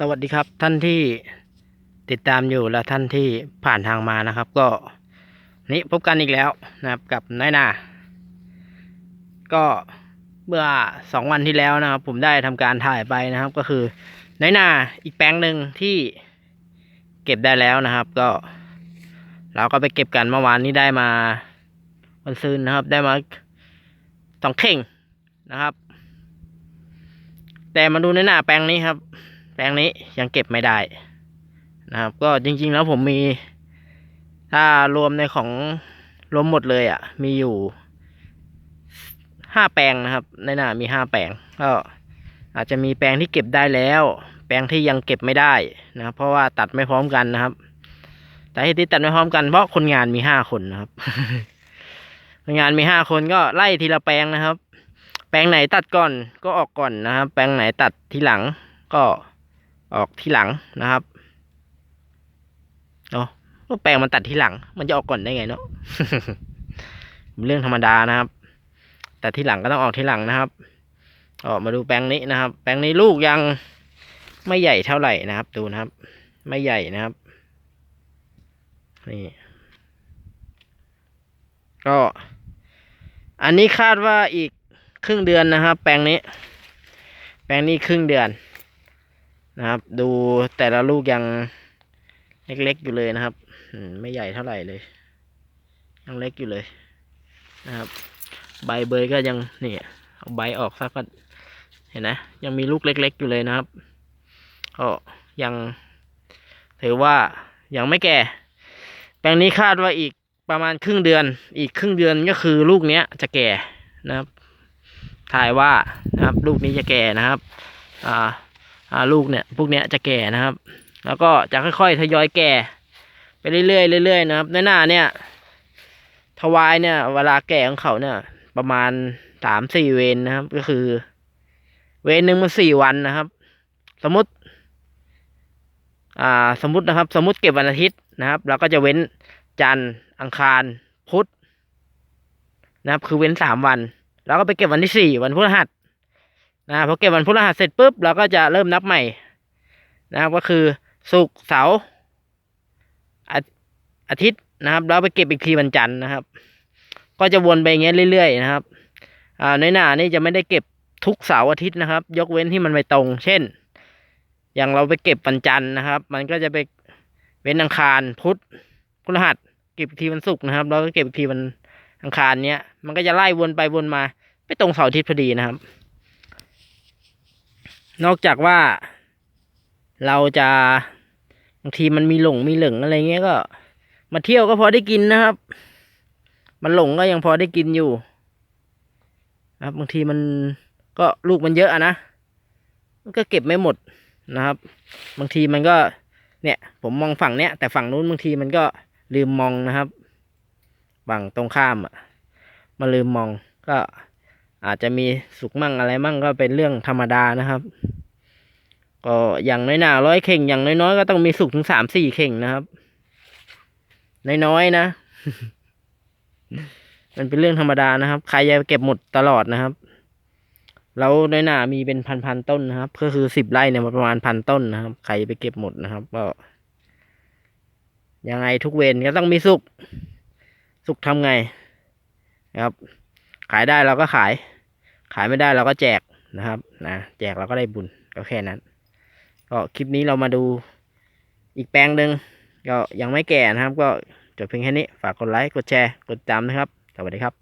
สวัสดีครับท่านที่ติดตามอยู่และท่านที่ผ่านทางมานะครับ ก็นี่พบกันอีกแล้วนะครับกับน้อยนา ก็เมื่อสองวันที่แล้วนะครับ ผมได้ทำการถ่ายไปนะครับ ก็คือน้อยนาอีกแปลงหนึ่งที่เก็บได้แล้วนะครับ ก็ เราก็ไปเก็บกันเมื่อวานนี้ได้มาวันซืนนะครับ ได้มาสองเข่งนะครับ แต่มาดูในหน้าแปลงนี้ครับ แปลงนี้ยังเก็บไม่ได้นะครับ ก็จริง ๆ แล้วผมมี ถ้ารวมในของรวมหมดเลยอะ่ะ มีอยู่ห้าแปลงนะครับ ในหน้ามีห้าแปลงก็อาจจะมีแปลงที่เก็บได้แล้ว แปลงที่ยังเก็บไม่ได้นะครับ เพราะว่าตัดไม่พร้อมกันนะครับแต่ที่ตัดไม่พร้อมกันเพราะคนงานมีห้าคนนะครับ คนงานมีห้าคนก็ไล่ทีละแปลงนะครับ แปลงไหนตัดก่อนก็ออกก่อนนะครับ แปลงไหนตัดทีหลังก็ ออกที่หลังนะครับเนาะแปลงมันตัดที่หลัง มันจะออกก่อนได้ไงเนาะเรื่องธรรมดานะครับ แต่ที่หลังก็ต้องออกที่หลังนะครับ ออกมาดูแปลงนี้นะครับ แปลงนี้ลูกยังไม่ใหญ่เท่าไหร่นะครับ ดูนะครับ ไม่ใหญ่นะครับนี่ก็ อันนี้คาดว่าอีกครึ่งเดือนนะครับ แปลงนี้ แปลงนี้ครึ่งเดือน นะครับ ดูแต่ละลูกยังเล็กๆอยู่เลยนะครับไม่ใหญ่เท่าไหร่เลย ยังเล็กอยู่เลยนะครับ ใบเบยก็ยังนี่เอาใบออกสักก็เห็นนะยังมีลูกเล็ก ๆ อยู่เลยนะครับก็ยังถือว่ายังไม่แก่ แปลงนี้คาดว่าอีกประมาณครึ่งเดือน อีกครึ่งเดือนก็คือลูกเนี้ยจะแก่นะครับถ่ายว่านะครับ ลูกนี้จะแก่นะครับ อ่า ลูกเนี่ยพวกเนี้ยจะแก่นะครับ แล้วก็จะค่อยๆทยอยแก่ไปเรื่อยๆเรื่อยๆนะครับในหน้าเนี่ยทวายเนี่ย เวลาแก่ของเขาเนี่ย ประมาณสามสี่เวนนะครับ ก็คือ เวนหนึ่งมันสี่วันนะครับ สมมติ อ่า สมมตินะครับ สมมติเก็บวันอาทิตย์นะครับเราก็จะเว้นจันทร์อังคารพุธนะครับ คือเว้นสามวันเราก็ไปเก็บวันที่สี่วันพฤหัส นะพอเก็บวันพฤหัสเสร็จปุ๊บเราก็จะเริ่มนับใหม่นะครับก็คือศุกร์เสาร์อาทิตย์นะครับเราไปเก็บอีกทีวันจันทร์นะครับ ก็จะวนไปอย่างเงี้ยเรื่อยๆนะครับอ่าในหน้านี่จะไม่ได้เก็บทุกเสาร์อาทิตย์นะครับ ยกเว้นที่มันไม่ตรง เช่น อย่างเราไปเก็บวันจันทร์นะครับ มันก็จะไปเว้นอังคารพุธพฤหัสเก็บอีกทีวันศุกร์นะครับแล้วก็เก็บอีกทีวันอังคารเนี้ยมันก็จะไล่วนไปวนมาไม่ตรงเสาร์อาทิตย์พอดีนะครับ นอกจากว่า เราจะบางทีมันมีหลงมีเหลิงอะไรเงี้ยก็ มาเที่ยวก็พอได้กินนะครับ มันหลงก็ยังพอได้กินอยู่นะครับบางทีมันก็ลูกมันเยอะอะนะมันก็เก็บไม่หมดนะครับ บางทีมันก็เนี่ย ผมมองฝั่งเนี้ยแต่ฝั่งนู้นบางทีมันก็ลืมมองนะครับฝั่งตรงข้ามอะมาลืมมองก็ อาจจะมีสุกมั่งอะไรมั่งก็เป็นเรื่องธรรมดานะครับ ก็อย่างน้อยหนาร้อยเข่งอย่างน้อยๆก็ต้องมีสุกถึงสามสี่เข่งนะครับ น้อยๆนะ มันเป็นเรื่องธรรมดานะครับ ใครจะเก็บหมดตลอดนะครับ แล้วน้อยหนามีเป็นพันๆต้นนะครับ ก็คือสิบไร่เนี่ยประมาณพันต้นนะครับ ใครไปเก็บหมดนะครับ ก็ยังไงทุกเวรก็ต้องมีสุก สุกทำไงนะครับ ขายได้เราก็ขาย ขายไม่ได้เราก็แจกนะครับนะแจกเราก็ได้บุญก็แค่นั้น ก็คลิปนี้เรามาดูอีกแปลงหนึ่งก็ยังไม่แก่นะครับ ก็จบเพียงแค่นี้ฝากกดไลค์กดแชร์กดติดตามนะครับสวัสดีครับ